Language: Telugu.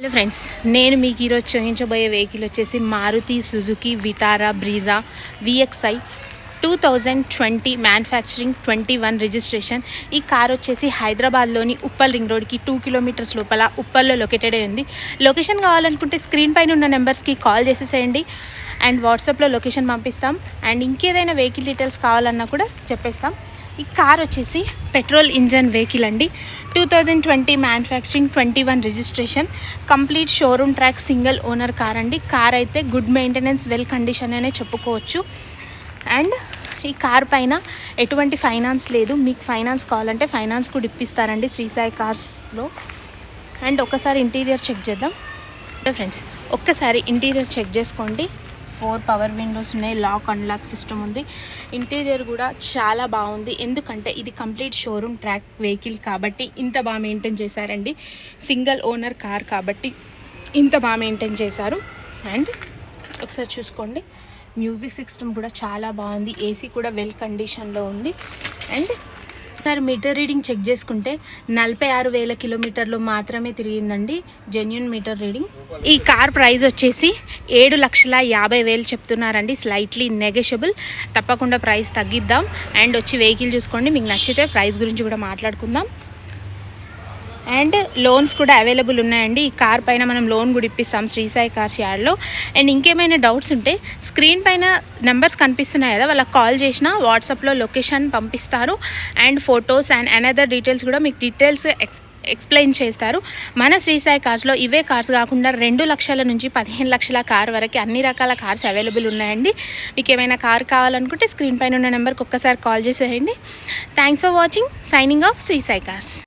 హలో ఫ్రెండ్స్ నేను మీకు ఈరోజు చూపించబోయే వెహికల్ వచ్చేసి Maruti Suzuki Vitara Brezza VXI two thousand twenty manufacturing twenty one registration ఈ కార్ వచ్చేసి హైదరాబాద్లోని ఉప్పల్ రింగ్ రోడ్కి టూ కిలోమీటర్స్ లోపల ఉప్పల్లో లొకేటెడ్ అయి ఉంది. లొకేషన్ కావాలనుకుంటే స్క్రీన్ పైన ఉన్న నెంబర్స్కి కాల్ చేసేసేయండి. అండ్ వాట్సాప్లో లొకేషన్ పంపిస్తాం. అండ్ ఇంకేదైనా వెహికల్ డీటెయిల్స్ కావాలన్నా కూడా చెప్పేస్తాం. ఈ కార్ వచ్చేసి పెట్రోల్ ఇంజన్ వెహికల్ అండి. Two thousand twenty manufacturing twenty one registration complete showroom track single owner car అండి. కార్ అయితే గుడ్ మెయింటెనెన్స్ వెల్ కండిషన్ అనే చెప్పుకోవచ్చు. అండ్ ఈ కార్ పైన ఎటువంటి ఫైనాన్స్ లేదు. మీకు ఫైనాన్స్ కావాలంటే ఫైనాన్స్ కూడా ఇప్పిస్తారండి శ్రీసాయి కార్స్లో అండ్ ఒకసారి ఇంటీరియర్ చెక్ చేద్దాం. ఫ్రెండ్స్ ఒక్కసారి ఇంటీరియర్ చెక్ చేసుకోండి. ఫోర్ పవర్ విండోస్ ఉన్నాయి లాక్ అన్లాక్ సిస్టమ్ ఉంది. ఇంటీరియర్ కూడా చాలా బాగుంది. ఎందుకంటే ఇది కంప్లీట్ షోరూమ్ ట్రాక్ వెహికల్ కాబట్టి ఇంత బాగా మెయింటైన్ చేశారండి. సింగిల్ ఓనర్ కార్ కాబట్టి ఇంత బాగా మెయింటైన్ చేశారు. అండ్ ఒకసారి చూసుకోండి. మ్యూజిక్ సిస్టమ్ కూడా చాలా బాగుంది. ఏసీ కూడా వెల్ కండిషన్లో ఉంది. And sir meter reading check చేసుకుంటే నలభై ఆరు వేల కిలోమీటర్లు మాత్రమే తిరిగిందండి. జెన్యున్ మీటర్ రీడింగ్ ఈ కార్ ప్రైస్ వచ్చేసి ఏడు లక్షల యాభై వేలు చెప్తున్నారండి. స్లైట్లీ నెగెషబుల్ తప్పకుండా ప్రైస్ తగ్గిద్దాం. అండ్ వచ్చి వెహికల్ చూసుకోండి. మీకు నచ్చితే ప్రైస్ గురించి కూడా మాట్లాడుకుందాం. అండ్ లోన్స్ కూడా అవైలబుల్ ఉన్నాయండి. ఈ కార్ పైన మనం లోన్ కూడా ఇప్పిస్తాం శ్రీసాయి కార్స్ యార్డ్లో. అండ్ ఇంకేమైనా డౌట్స్ ఉంటే స్క్రీన్ పైన నెంబర్స్ కనిపిస్తున్నాయి కదా వాళ్ళకి కాల్ చేసిన వాట్సాప్లో లొకేషన్ పంపిస్తారు. And photos and another details కూడా మీకు డీటెయిల్స్ ఎక్స్ ఎక్స్ప్లెయిన్ చేస్తారు. మన శ్రీసాయి కార్స్లో ఇవే కార్స్ కాకుండా రెండు లక్షల నుంచి పదిహేను లక్షల కార్ వరకు అన్ని రకాల కార్స్ అవైలబుల్ ఉన్నాయండి. మీకు ఏమైనా కార్ కావాలనుకుంటే స్క్రీన్ పైన ఉన్న నెంబర్కి ఒక్కసారి కాల్ చేసేయండి. Thanks for watching. Signing off Srisai cars.